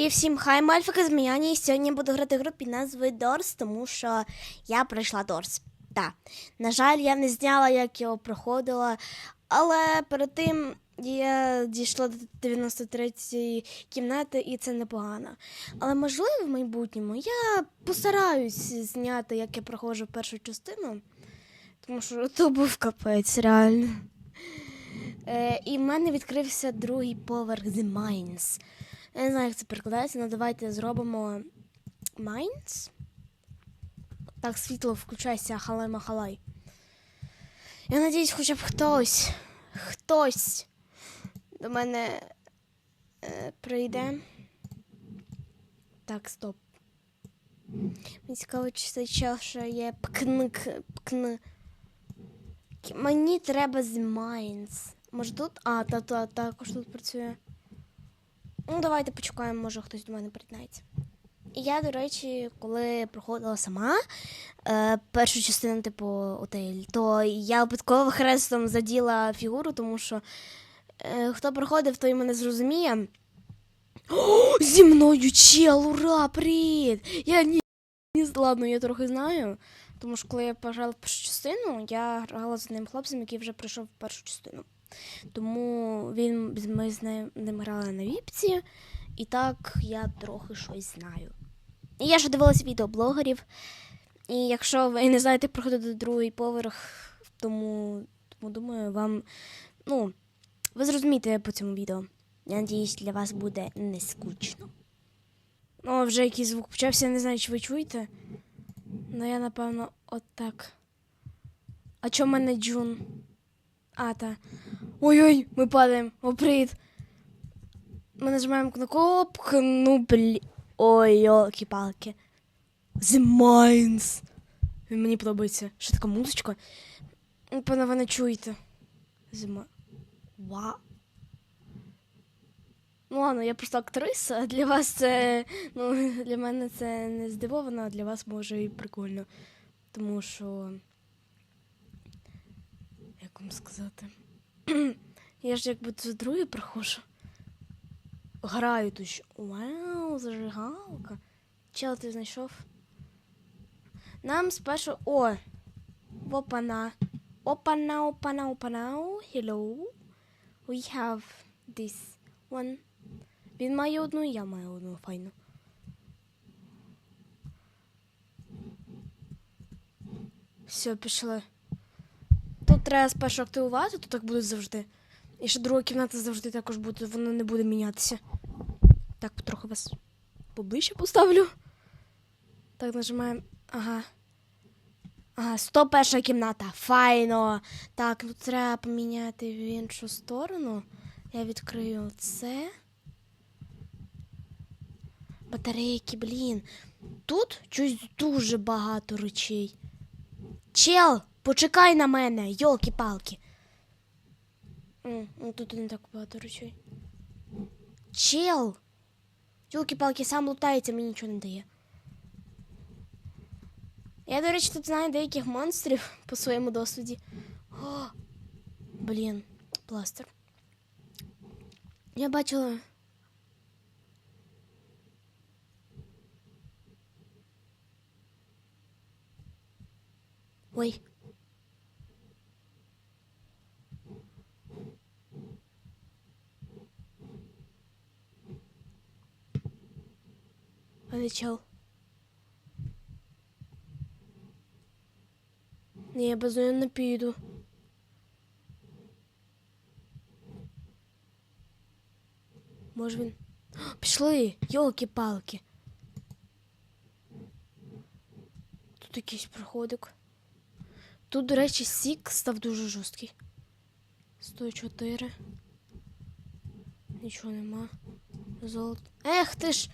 І всім хай мальфики з Міяні. І сьогодні я буду грати гру під назвою Дорс, тому що я пройшла Дорс. Так. На жаль, я не зняла, як його проходила, але перед тим я дійшла до 93-ї кімнати, і це непогано. Але можливо, в майбутньому я постараюсь зняти, як я проходжу першу частину, тому що то був капець, реально. Е, і в мене відкрився другий поверх The Mines. Я не знаю, як це перекладається, але давайте зробимо Mines. Так, світло включайся, халай махалай. Я надіюсь, хоча б хтось, хтось до мене е, прийде. Так, стоп. Мені цікаво, чи чел ще є пкнк, пкн. Мені треба з Mines. Може тут? А, та, та, також тут працює. Ну, давайте почекаємо, може хтось до мене приєднається. Я, до речі, коли проходила сама е, першу частину, типу, отель, то я випадково хрестом заділа фігуру, тому що е, хто проходив, той мене зрозуміє. О, зі мною чел, ура, привіт! Я ні, ні, ладно, я трохи знаю. Тому що коли я пожала першу частину, я грала з одним хлопцем, який вже пройшов першу частину. Тому він, ми з ним, ним грали на віпці, і так я трохи щось знаю. І я ж дивилася відео блогерів. І якщо ви не знаєте, проходити другий поверх, тому, тому думаю, вам. Ну, ви зрозумієте по цьому відео. Я надіюсь, для вас буде не скучно. О, вже якийсь звук почався, я не знаю, чи ви чуєте. Ну, я, напевно, отак. А чому мене Джун? А, та. Ой-ой, ми падаємо. О. Ми нажимаємо кнопку. Оп, ну, блі. Ой, йолки-палки. The Mines. Мені подобається. Що така музичка? Напевно, ви не чуєте. Mi- Ва. Ну ладно, я просто актриса, а для вас це. Ну, для мене це не здивовано, а для вас може і прикольно. Тому що. Вам сказати? Я ж якби це друге проходжу. Граю тут. Вау, зажигалка. Чел, ти знайшов? Нам спершу. О! Опана. Опана, опана, опана. Hello. We have this one. Він має одну, я маю одну файну. Все, пішли. Треба спершу активувати, то так буде завжди. І ще друга кімната завжди також буде, вона не буде мінятися. Так, потроху вас поближче поставлю. Так, нажимаємо. Ага. Ага, 101 кімната. Файно. Так, ну треба поміняти в іншу сторону. Я відкрию це. Батарейки, блін. Тут щось дуже багато речей. Чел, почекай на мене, йолки-палки. Ну, тут не так багато речей. Чел! Йолки-палки, сам лутається, мені нічого не дає. Я, до речі, тут знаю деяких монстрів по своєму досвіді. О, блін, пластир. Я бачила. Ой. Полетел. Я без нього не піду. Може він. Пішли, йолки-палки. Тут якийсь проходик. Тут, до речі, сік став дуже жорсткий. 104. Нічого нема. Золото. Ех ти ж!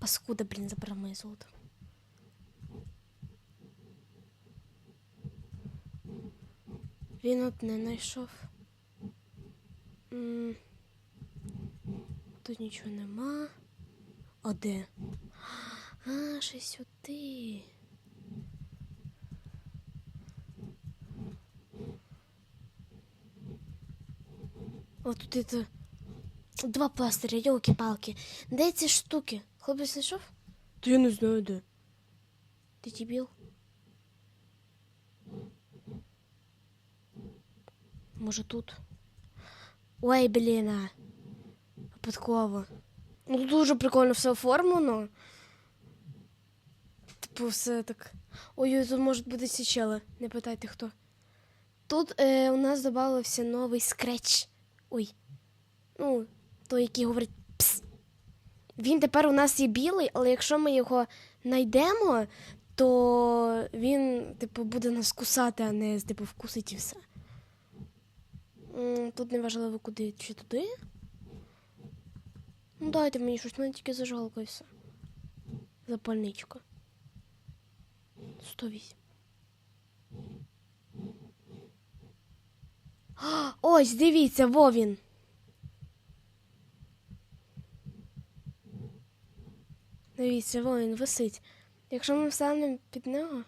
Паскуда, блін, забрав моє золото. Він от не знайшов. Тут нічого нема. А де? А, ще сюди. О, тут это Два пластиря, йолки-палки. Де ці штуки? Хлопець знайшов? Та я не знаю де. Ти дебіл? Може тут? Ой, блін. а. Випадково. Ну тут дуже прикольно все оформлено. Типу, все так. Ой, тут можуть бути ці чели. Не питайте хто. Тут е, у нас додався новий скретч. Ой. Ну, той, який говорить. Він тепер у нас є білий, але якщо ми його знайдемо, то він, типу, буде нас кусати, а не типу, вкусить і все. Тут не важливо куди чи туди. Ну, дайте мені щось, мене тільки зажигалка і все. Запальничка. 108. Ось, дивіться, во він. Дивіться, во він висить. Якщо ми встанемо під нього.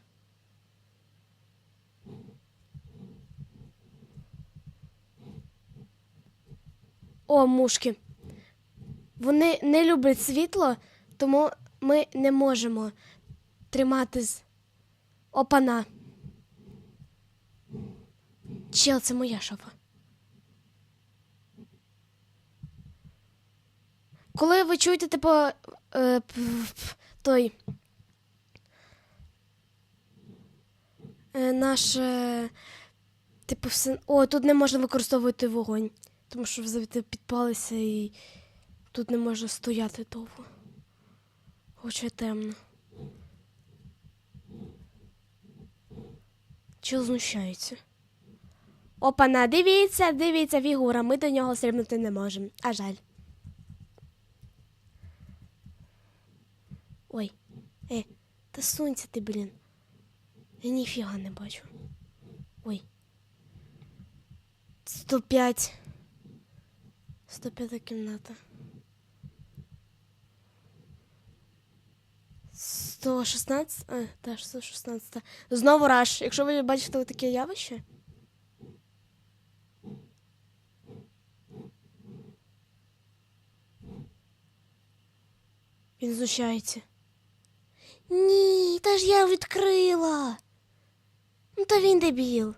О, мушки. Вони не люблять світло, тому ми не можемо тримати з. Опана. Чел, це моя шафа. Коли ви чуєте, типу, е, той. Е, наш. Е, типу, все. О, тут не можна використовувати вогонь. Тому що завжди підпалися і тут не можна стояти довго. Хоча темно. Чел знущається. Опана, дивіться, дивіться, фігура. Ми до нього стрибнути не можемо. А жаль. Ой. Е, та сунься ти, блін. Я ніфіга не бачу. Ой. 105. 105 кімната. 116? А, так, 116. Знову раш. Якщо ви бачите таке явище. Він знущається. Ні, та ж я відкрила. Ну, та він дебіл.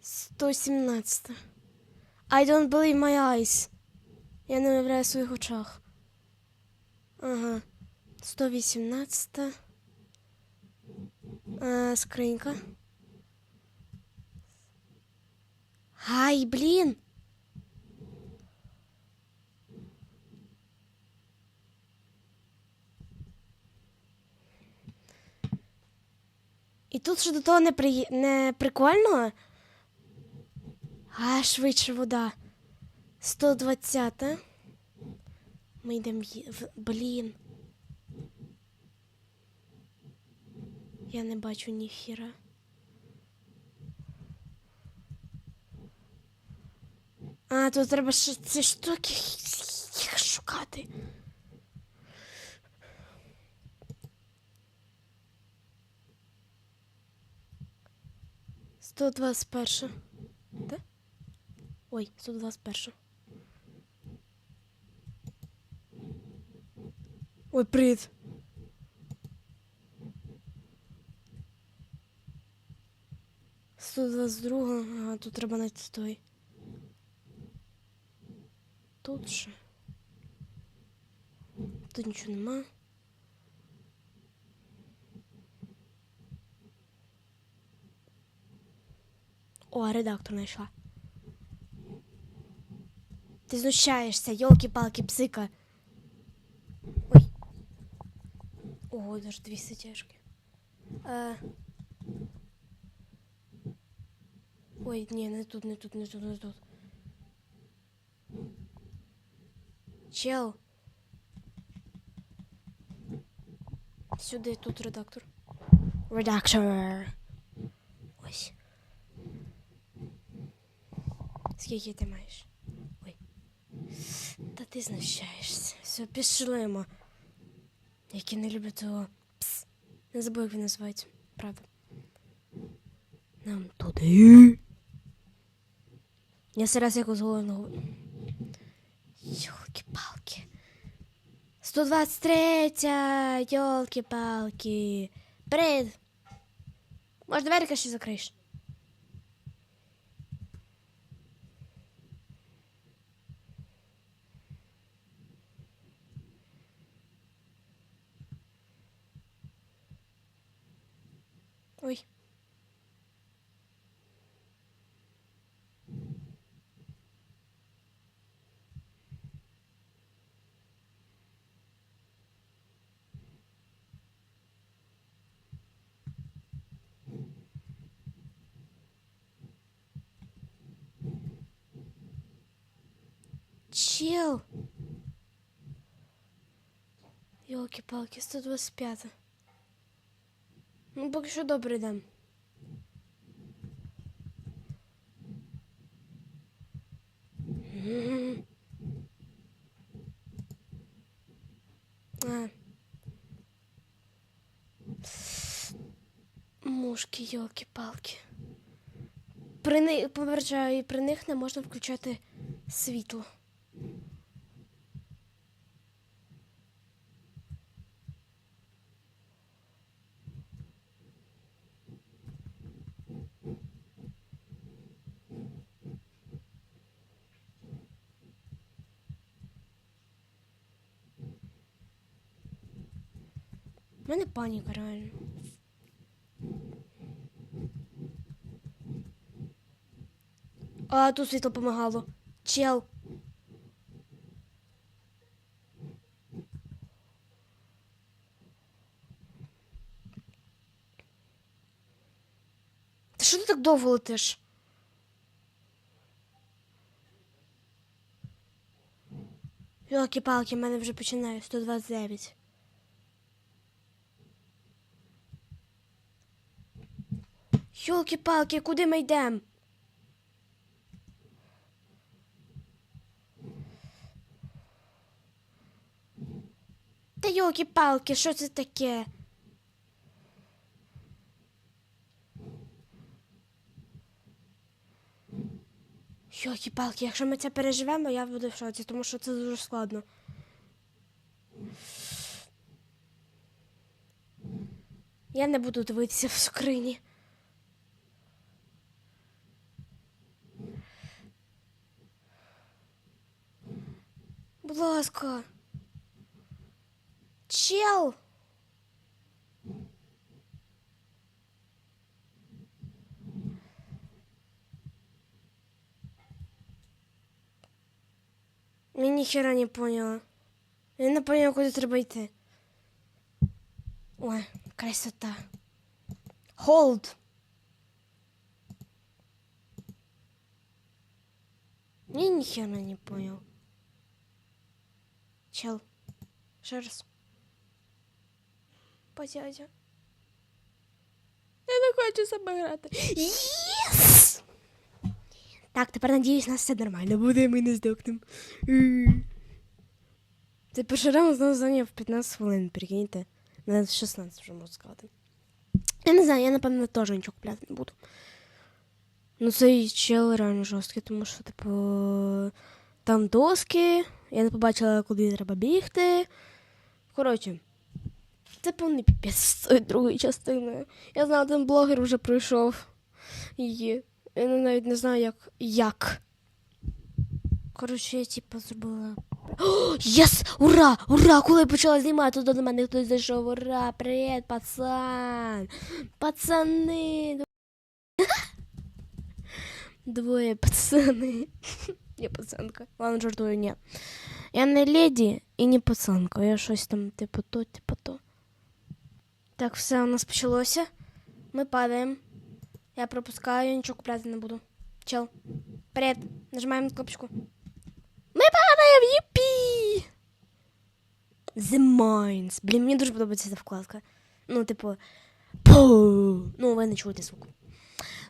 117. I don't believe my eyes. Я не уявляю своїх очах. Ага. 118. А, скринька. Ай, блін. І тут ще до того не, при... не прикольно. А, швидше вода. 120. Ми йдемо. в- Блін. Я не бачу ніхіра. А, тут треба ще ці штуки їх шукати. Сто двадцять перша. Де? Ой, 121. Ой, привіт. Сто двадцять друга, ага, тут треба знайти той. Тут же. Тут нічого нема. О, редактор знайшла. Ти знущаєшся, йолки-палки, псика. Ой. Ого, даже дві сетяшки. Е... Ой, ні, не тут, не тут, не тут, не тут. Чел. Сюди тут редактор. Редактор. Ось. Скільки ти маєш? Ой. Та ти знущаєшся. Все, пішлимо. Які не люблю того. Пс. Не забув, як він називається. Правда. Нам туди. Я зараз якось головного. Йолки-палки. 123, йолки-палки. Привіт. Може, дверка ще закриєш? Ой. Чел. Йолки-палки, 125. Ну, поки добре йдемо. Мгм. А. Мушки, йолки-палки. При них, попереджаю, при них не можна включати світло. У мене паніка реально. А тут світло помагало. Чел. Та що ти так довго летиш? Йолки-палки, в мене вже починає 129. Йолки-палки, куди ми йдемо? Та йолки-палки, що це таке? Йолки-палки, якщо ми це переживемо, я буду в шоці, тому що це дуже складно. Я не буду дивитися в скрині. Будь ласка. Чел. Я ніхера не поняла. Я не поняла, куди треба йти. Ой, красота. Hold. Я ніхера не понял. Чел. Ще раз. Позязя. Я не хочу себе грати. Єс! Так, тепер надіюсь, у нас все нормально буде, ми не здохнемо. Це перший раунд знову зайняв 15 хвилин, прикиньте. На 16 вже можу сказати. Я не знаю, я напевно теж нічого купляти не буду. Ну, цей чел реально жорсткий, тому що, типу, там доски, я не побачила, куди треба бігти. Коротше, це повний піпець з цією другою частиною. Я знаю, один блогер вже пройшов її. Я навіть не знаю, як. як. Коротше, я типу зробила. О, Єс! Ура! Ура! Коли я почала знімати, то до мене хтось зайшов. Ура! Привіт, пацан! Пацани! Двоє пацани. Я пацанка. Ладно, жартую, ні. Я не леді і не пацанка. Я щось там, типу, то, типу, то. Так, все у нас почалося. Ми падаємо. Я пропускаю, нічого купляти не буду. Чел. Привіт. Нажимаємо на кнопочку. Ми падаємо! Єпі! The Mines. Блін, мені дуже подобається ця вкладка. Ну, типу. Пу! Ну, ви не чуєте звук.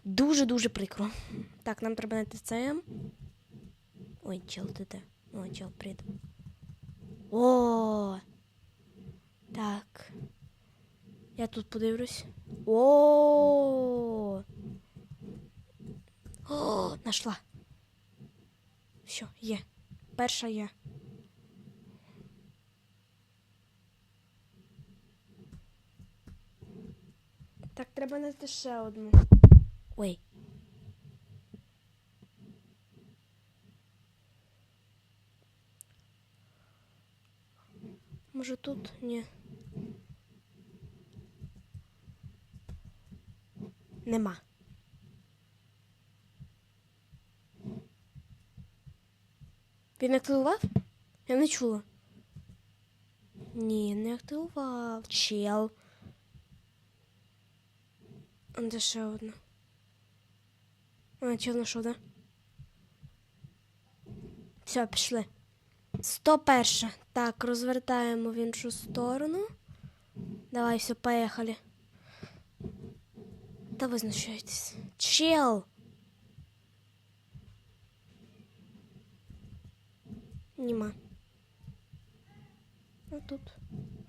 Дуже-дуже прикро. Так, нам треба знайти це. Ой, чел, ты да. О, чел, пред. О! Так. Я тут подивлюсь. О! О, нашла. Все, є. Перша є. Так, треба знайти ще одну. Ой. Може тут? Ні. Нема. Він активував? Я не чула. Ні, не активував. Чел. А де ще одна? А, чел знайшов, да? Все, пішли. 101. Так, розвертаємо в іншу сторону. Давай, все, поїхали. Та визначайтесь. Чел! Нема. А тут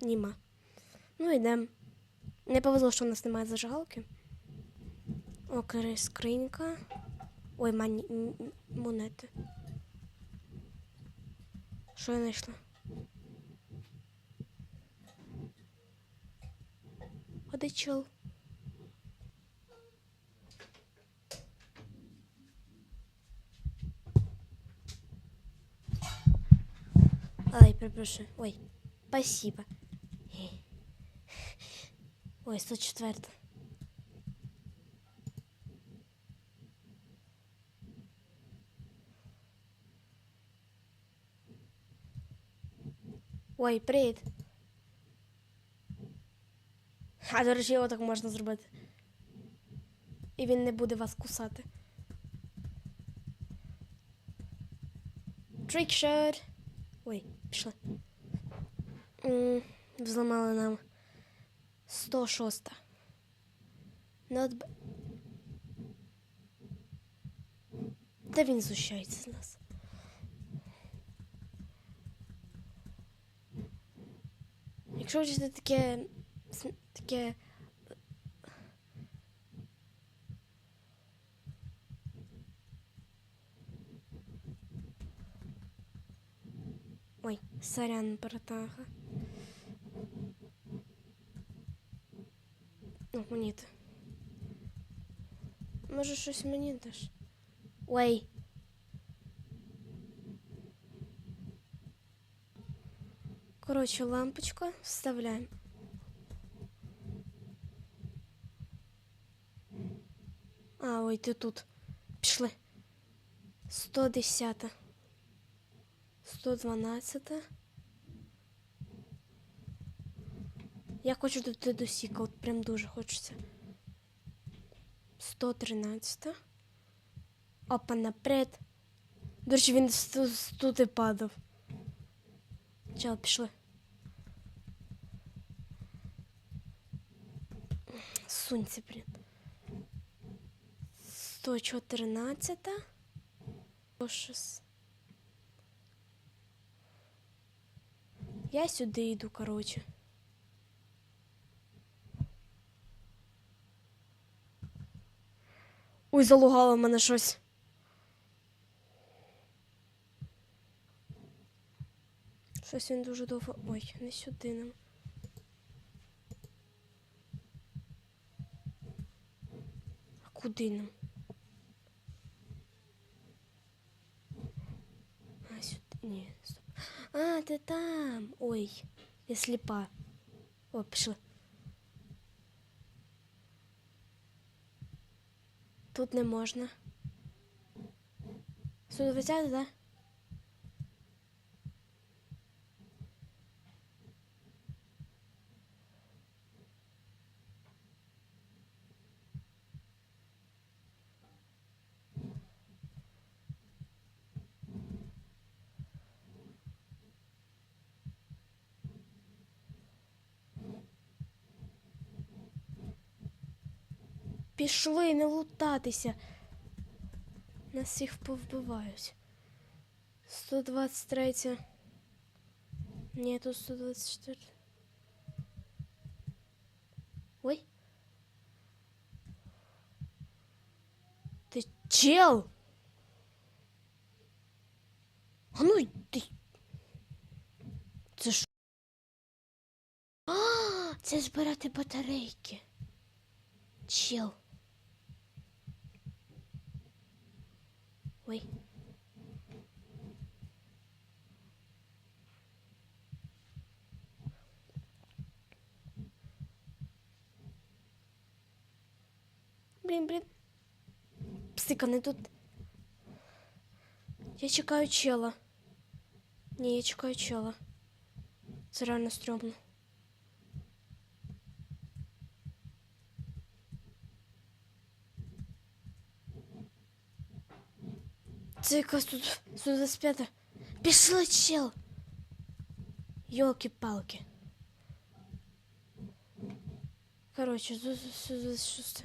нема. Ну йдемо. Не повезло, що у нас немає зажигалки. Окей, скринька. Ой, мані... монети. Що я знайшла? Ходи, чел. Ай, перепрошую. Ой, спасибо. Ой, 104. Ой, привіт. А, до речі, його так можна зробити. І він не буде вас кусати. Трикшот. Ой, пішли. Взламали нам 106. Not. Та він знущається з нас. Якщо хочете таке. таке. Ой, сорян, братаха. О, монети. Може щось мені даш? Ой. Коротше, лампочка вставляємо. А, ой, ти тут. Пішли. 110. 112. Я хочу дойти до Сіка, от прям дуже хочеться. 113. Опа, наперед. До речі, він тут і падав. Чел, пішли. Сунься, блін. 114. 106. Я сюди йду, коротше. Ой, залугало в мене щось. Щось він дуже довго. Ой, не сюди нам. А куди нам? А, сюди. Ні, стоп. А, ти там. Ой, я сліпа. О, пішли. Тут не можна. 120, да? Пішли не лутатися. Нас всіх повбивають. 123. Ні, тут 124. Ой. Ти чел? А ну йди. Це що? А, це збирати батарейки. Чел. Ой. Блін, блін. Псика, не тут. Я чекаю чела. Ні, я чекаю чела. Це реально стрьомно. Це якась тут сюди спята. Пішли чел. Йолки-палки. Короче, сюди шосте.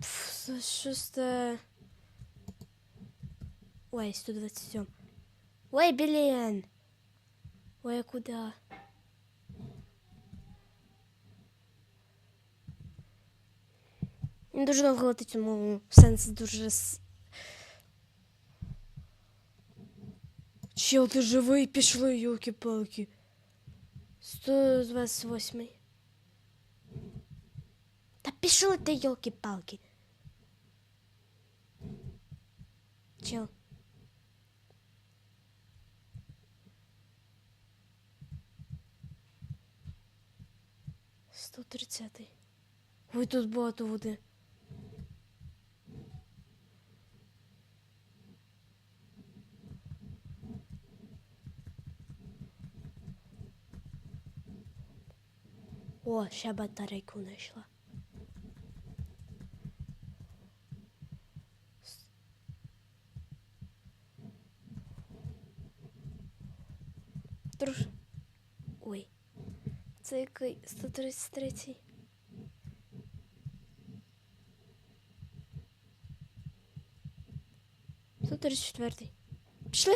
Пф, шосте. Ой, 127. Ой, блин. Ой, а куда? Дуже довго летить, тому сенс дуже. Чел, ти живий, пішли, юлки-палки. 128. Та пішли ти, юлки-палки. Чел. Сто тридцятий. Ой, тут багато води. О, ще батарейку знайшла. Трош. Ой. Це який 133. Сто тридцять четвертий. Пішли?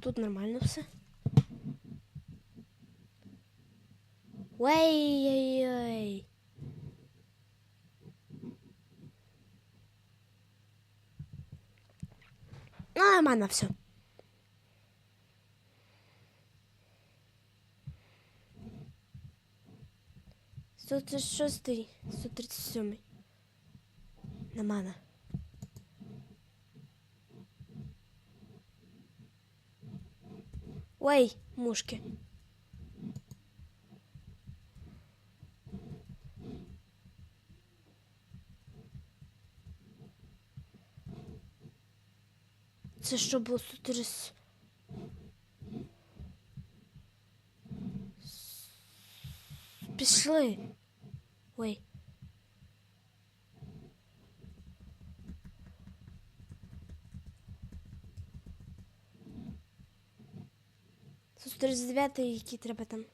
Тут нормально все. Ой-ой-ой. Ну, нормально все. Сто тридцать шостий, сто тридцать сьомий. Нормально. Ой, мушки. Це що було 130? Пішли. Ой. Це 139, який треба там.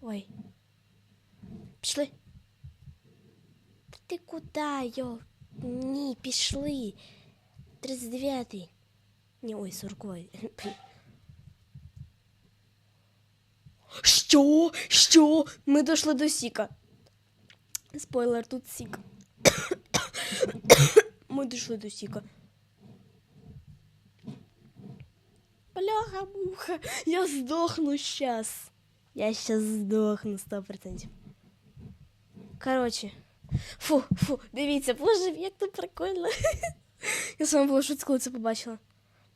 Ой. Пішли. Та ти куди, йо? Ні, пішли. 39-й. Ні, ой, 40-й. Що? Що? Ми дійшли до Сіка. Спойлер, тут Сік. Ми дійшли до Сіка. Бляха муха, я здохну щас. Я щас здохну 100%. Короче. Фу, фу, дивіться, боже, як тут прикольно. Я сама була шуць, коли це побачила.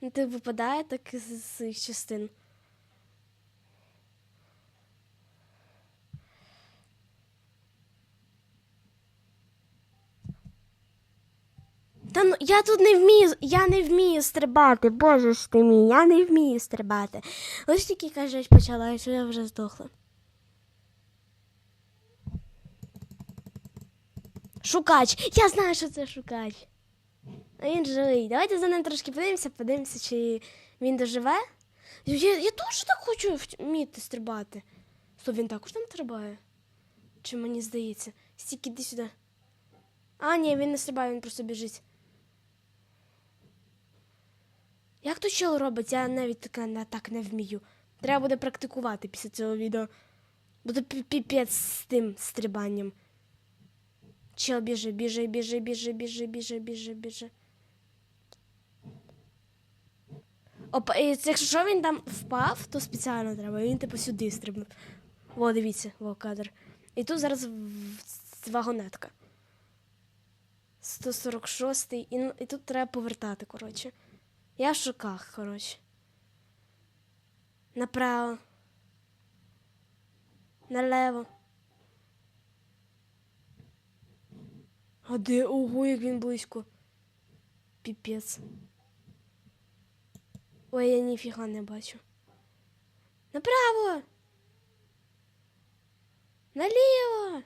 Ну, ти випадає так з цих частин. Та ну я тут не вмію, я не вмію стрибати, боже ж ти мій, я не вмію стрибати. Ось тільки кажуть, почала, що я вже здохла. Шукач! Я знаю, що це шукач. А він живий. Давайте за ним трошки подивимося, подивимося, чи він доживе. Я, я теж так хочу вміти стрибати. Стоп, він також там стрибає? Чи мені здається? Стільки іди сюди. А, ні, він не стрибає, він просто біжить. Як то чел робить? Я навіть так, на- так не вмію. Треба буде практикувати після цього відео. Буде пі- піпець з тим стрибанням. Чел біжи, біжи, біжи, біжи, біжи, біжи, біжи, біжи. Опа, і якщо він там впав, то спеціально треба. Він типу сюди стрибнув. О, дивіться, во кадр. І тут зараз вагонетка. 146 і, ну- і тут треба повертати, коротше. Я в шоках, коротше. Направо. Налево. А де? Ого, як він близько. Піпець. Ой, я ніфіга не бачу. Направо. Наліво.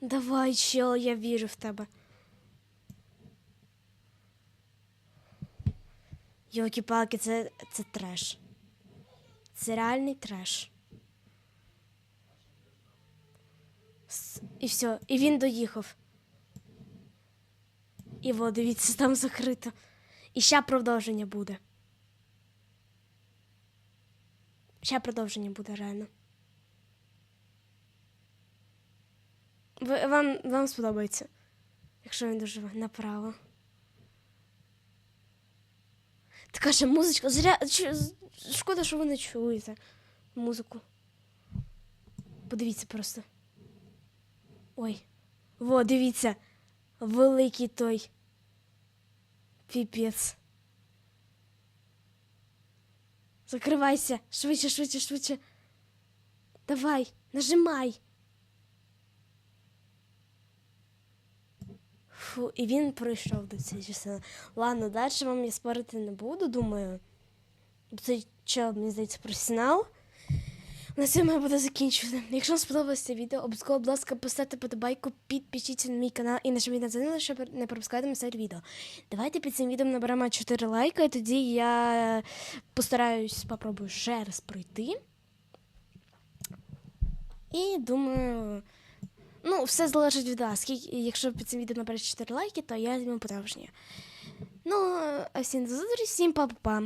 Давай, чел, я вірю в тебе. Йоки-палки, це, це треш. Це реальний треш. І все, і він доїхав. І во, дивіться, там закрито. І ще продовження буде. Ще продовження буде реально. Вам, вам сподобається, якщо він доживе направо. Така же музичка. Зря... Шкода, що ви не чуєте музику. Подивіться просто. Ой. Во, дивіться. Великий той. Піпець. Закривайся. Швидше, швидше, швидше. Давай, нажимай. Фу, і він пройшов до цієї частини. Ладно, далі вам я спорити не буду, думаю. Цей чел, мені здається, професіонал. На цьому я буду закінчувати. Якщо вам сподобалося це відео, обов'язково, будь ласка, поставте подобайку, підпишіться на мій канал і нажміть на дзвінок, щоб не пропускати місце відео. Давайте під цим відео наберемо 4 лайка, і тоді я постараюсь, спробую ще раз пройти. І думаю, ну, все залежить від вас. Якщо під цим відео набере 4 лайки, то я візьму продовження. Ну, а всім до зустрічі, всім па-па-па.